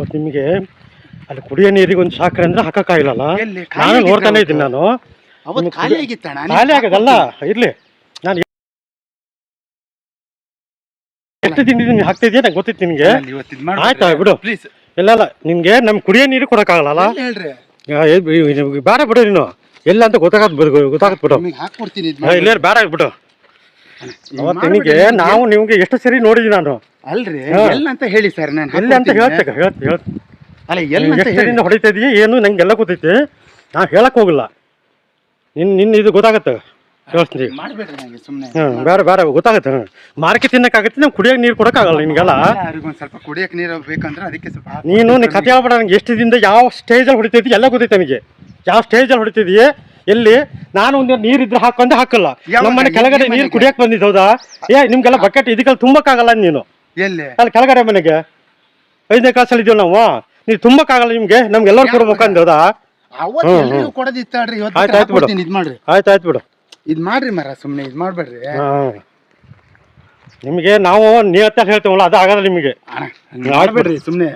ಅವತ್ತು ನಿಮಗೆ ಅಲ್ಲಿ ಕುಡಿಯೋ ನೀರಿಗೆ ಒಂದು ಸಾಕ್ರೆ ಅಂದ್ರೆ ಹಾಕಕ್ಕಾಗಿಲ್ಲಲ್ಲ ಎಲ್ಲಿ? ನಾನು ಖಾಲಿ ನೋಡ್ತಾನೆ ಇದ್ದೀನಿ ನಾನು. ಅವತ್ತು ನಿಮ್ಗೆ ಖಾಲಿ ಆಗಿತ್ತಣ್ಣ ಖಾಲಿ ಆಗೋದಲ್ಲ? ಇರ್ಲಿ. ನಾನು ಎಷ್ಟು ತಿಂದಿದ್ದೀನಿ ಹಾಕ್ತಿದ್ಯಾ ನಂಗೆ ಗೊತ್ತಿತ್ತು ನಿಮ್ಗೆ. ಇವತ್ತು ಇದು ಆಯ್ತಾ, ಬಿಡು. ಇಲ್ಲ ಅಲ್ಲ ನಿಮ್ಗೆ ನಮ್ ಕುಡಿಯೋ ನೀರು ಕೊಡಕ್ಕಾಗಲ್ಲ ಹೇಳ್ರಿ? ಬೇಡ ಬಿಡು ನೀನು. ಎಲ್ಲ ಅಂತ ಗೊತ್ತಾಗತ್ ಬಿಡು ಗೊತ್ತಾಗತ್ ಬಿಡು. ನಿಮಗೆ ಹಾಕ್ಕೊಡ್ತೀನಿ ಇದು ಆ, ಇಲ್ಲೇ ಬೇಡ ಬಿಡು. ಅವತ್ತು ನಿನಗೆ ನಾವು ನಿಮ್ಗೆ ಎಷ್ಟು ಸರಿ ನೋಡಿದ್ವಿ ನಾನು. ಅಲ್ರಿ. ಎಲ್ಲ ಅಂತ ಹೇಳಿ ಸರ್ ನಾನು ಎಲ್ಲಿ ಅಂತ ಹೇಳ್ತೆ ಹೇಳ್ತೆ ಹೇಳ್ತೆ ಅಲ್ಲ ಎಲ್ಲ ಎಷ್ಟು ಸರಿಯಿಂದ ಹೊಡಿತಾ ಇದೀಯ ಏನು ನಂಗೆಲ್ಲ ಗೊತ್ತೈತಿ. ನಾ ಹೇಳಕ್ ಹೋಗಿಲ್ಲ. ನಿನ್ ನಿನ್ನ ಇದು ಗೊತ್ತಾಗತ್ತೆ. ಹೇಳ್ತೀನಿ. ಮಾಡ್ಬೇಡ್ರಿ ನನಗೆ ಸುಮ್ಮನೆ ಹ್ಮ್ ಬೇರೆ ಬೇರೆ ಗೊತ್ತಾಗತ್ತೆ. ಮಾರ್ಕೆಟ್ ಮಾರ್ಕೆ ತಿನ್ನಕ್ಕಾಗತ್ತೆ ನಾವು ಕುಡಿಯಕ್ ನೀರು ಕೊಡಕ್ಕಾಗಲ್ಲ ನಿನ್ಗೆಲ್ಲ. ಸ್ವಲ್ಪ ಕುಡಿಯಕ್ಕೆ ನೀರು ಬೇಕಂದ್ರೆ ಅದಕ್ಕೆ ಸ್ವಲ್ಪ ನೀನು ನೀ ಕತೆ ಹೇಳ್ಬೇಡ ನಂಗೆ ಎಷ್ಟು ದಿನದ ಯಾವ ಸ್ಟೇಜಲ್ಲಿ ಹೊಡಿತೈತಿ ಎಲ್ಲ ಗೊತ್ತೈತೆ ನನಗೆ. ಯಾವ ಸ್ಟೇಜಲ್ಲಿ ಹೊಡಿತಿದೀಯ ಎಲ್ಲಿ? ನಾನು ಒಂದು ನೀರಿದ್ರೆ ಹಾಕೊಂಡೆ ಹಾಕಲ್ಲ? ನಮ್ಮ ಮನೆ ಕೆಳಗಡೆ ನೀರು? ಕುಡಿಯಕ್ ಬಂದಿದ್ದು ಹೌದಾ? ಏ ನಿಮ್ಗೆಲ್ಲ ಬಕೆಟ್ ಇದಕ್ಕೆಲ್ಲ ತುಂಬಕ್ಕಾಗಲ್ಲ ನೀನು? ಎಲ್ಲಿ? ಅಲ್ಲಿ ಕೆಳಗಡೆ ಮನೆಗೆ. ಐದನೇ ಕ್ಲಾಸಲ್ಲಿ ಇದೀವಿ ನಾವು? ನೀವು ತುಂಬಕ್ಕಾಗಲ್ಲ ನಿಮ್ಗೆ? ನಮ್ಗೆಲ್ಲರೂ ಕೊಡ್ಬೇಕು ಅಂದ ಹೌದಾ? ಆಯ್ತಾಯ್ತು ಆಯ್ತ್ ಆಯ್ತ್ ಬಿಡು. ಇದ್ ಮಾಡ್ರಿ. ಆಯ್ತು ಆಯ್ತು ಬಿಡು. ಇದು ಮಾಡ್ರಿ ಮರ ಸುಮ್ಮನೆ ಇದು ಮಾಡ್ಬೇಡ್ರಿ. ನಿಮಗೆ ನಾವು ನಿಯತ್ತಾಗಿ ಹೇಳ್ತೇವಲ್ಲ ಅದು ಆಗಲ್ಲ ನಿಮಗೆ. ಮಾಡ್ಬೇಡ್ರಿ ಸುಮ್ಮನೆ